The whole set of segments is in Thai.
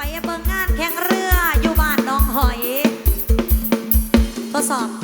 ไปเบิ่งงานแข่งเรืออยู่บ้านน้องหอยทดสอบ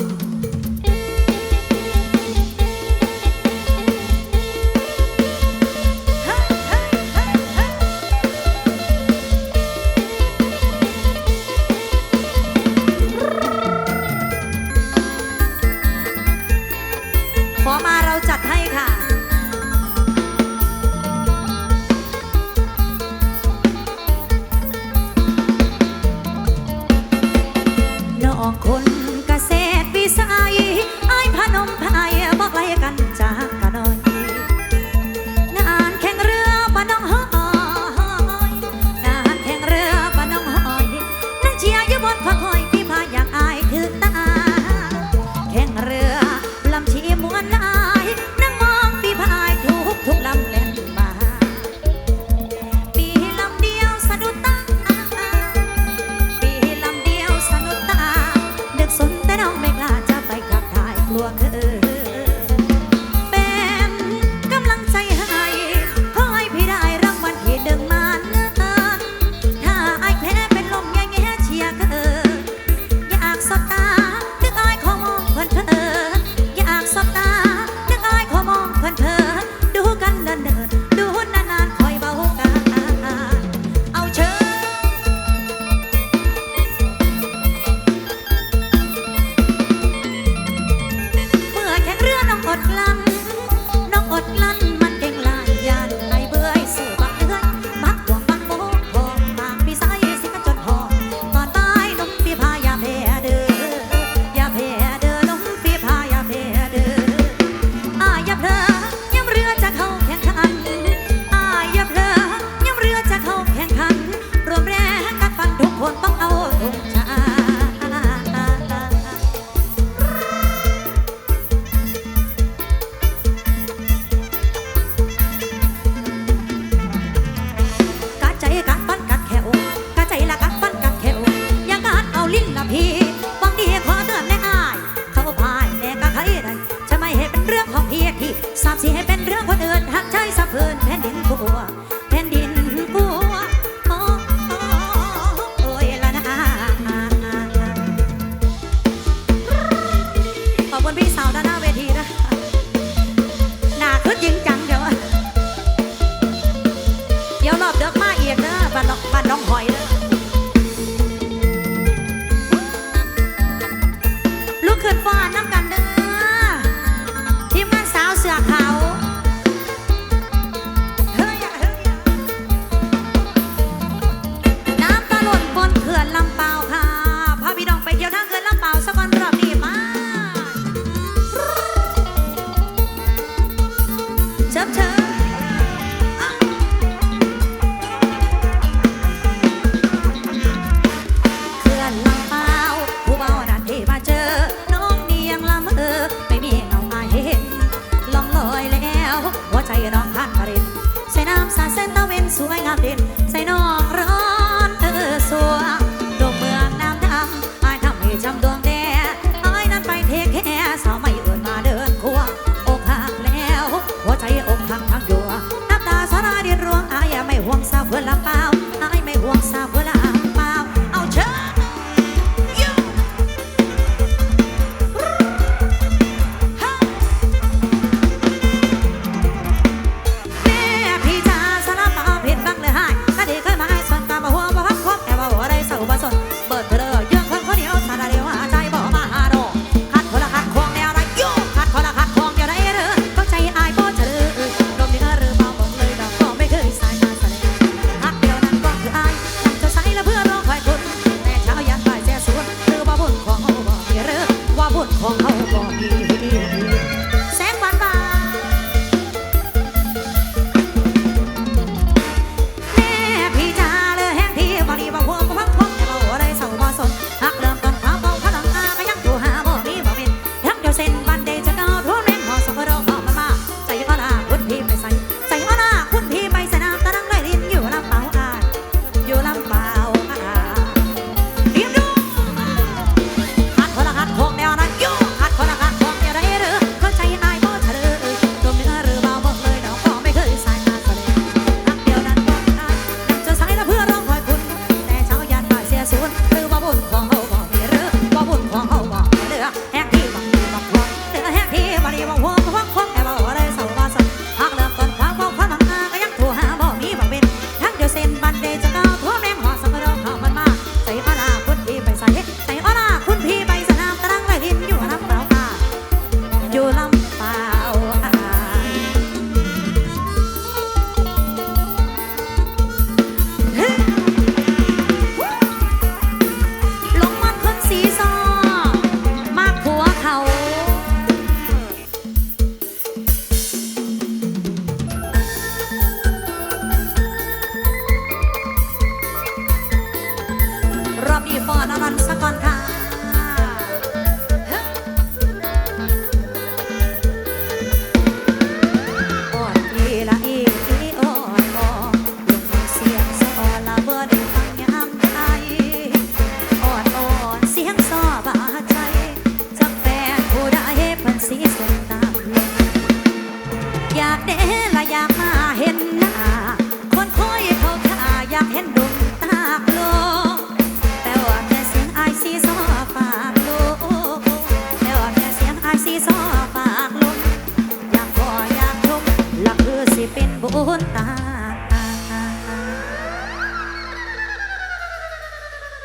นตา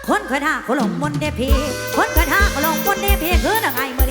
คนเคยท่าเขาลงมนเดพีคนเคยท่าเขาลงมนเดพีคือหนังไงมือ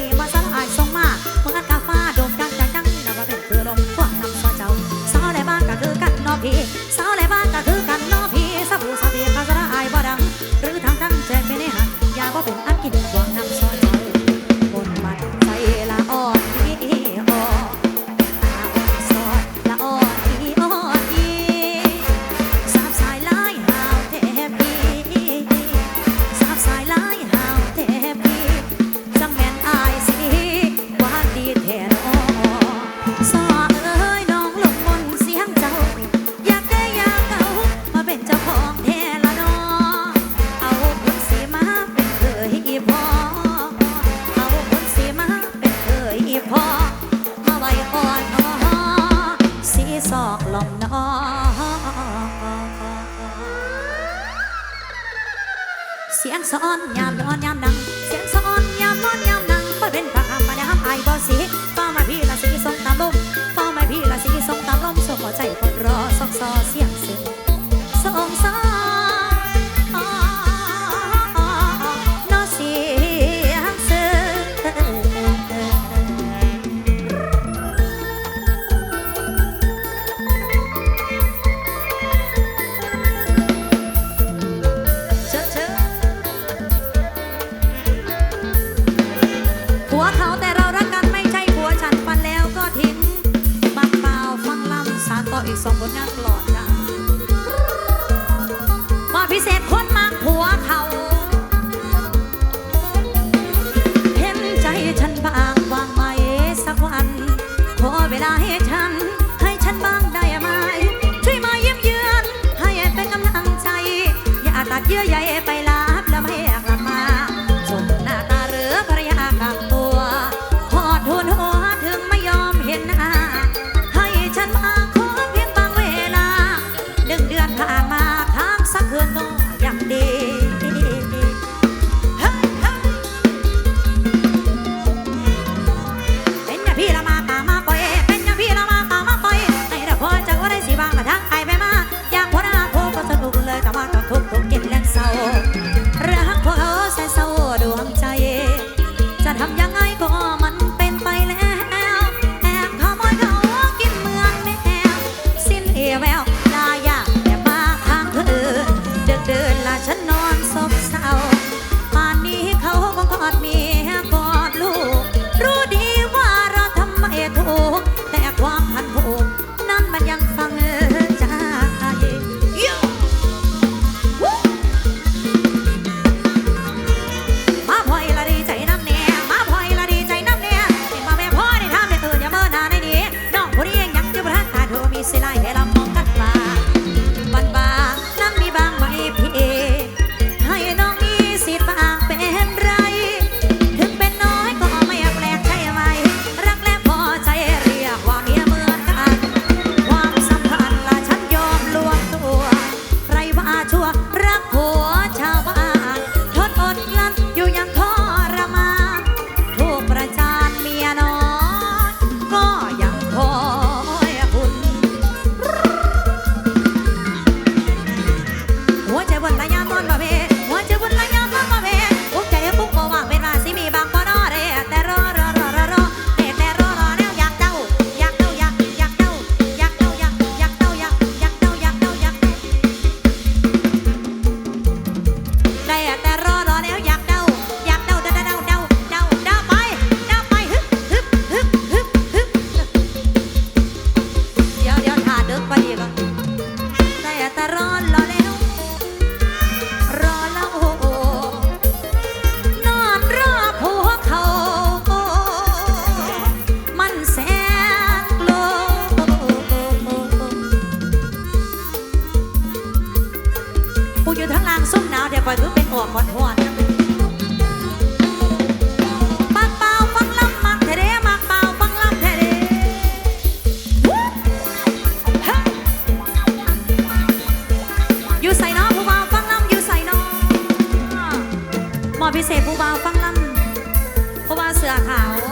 เสียงสอนยามดอนยามดัง ส่งบนหน้าตลอด nhạc đi. พิเศษผู้บ่าวฟังล่ำผู้บ่าวเสือขาว